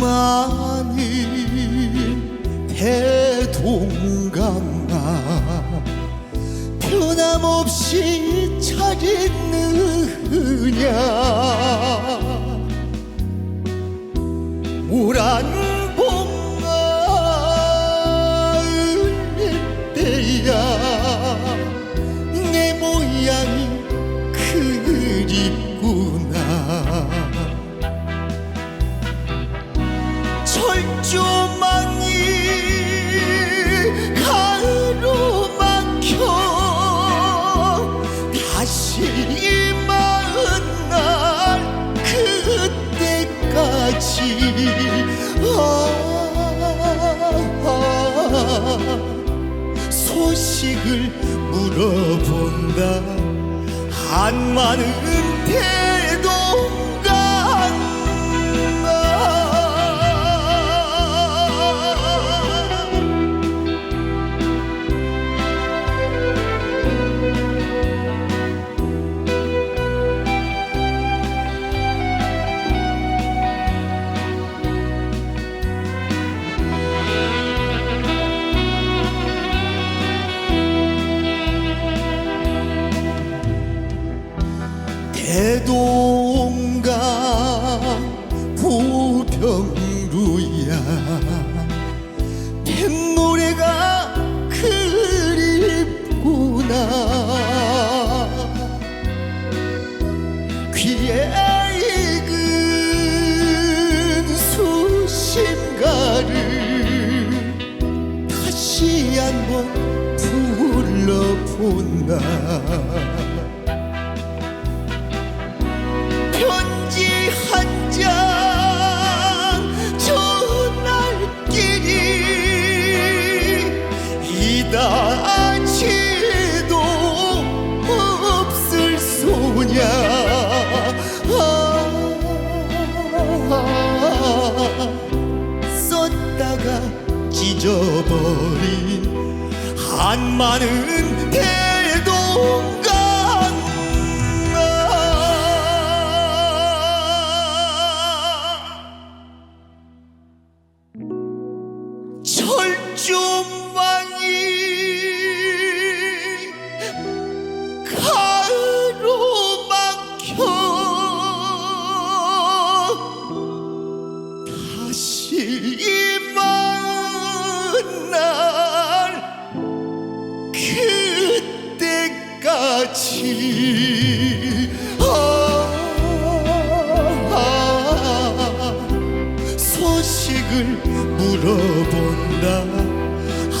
많이 해동강아 변함없이 차리느냐 우란 봄 마을 때야. 이 마흔 날 그때까지. 아, 소식을 물어본다. 한마는 대 대동강 부평루야. 뱃노래가 그립구나. 귀에 익은 수심가를 다시 한번 불러본다 썼다가 찢어버린 한마는 대동강. 철조망이 가로막혀. 다시 그때까지 아, 소식을 물어본다.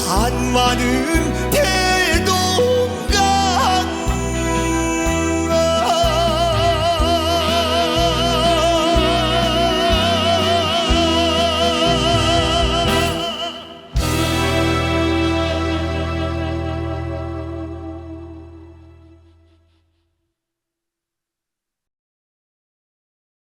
한마는 대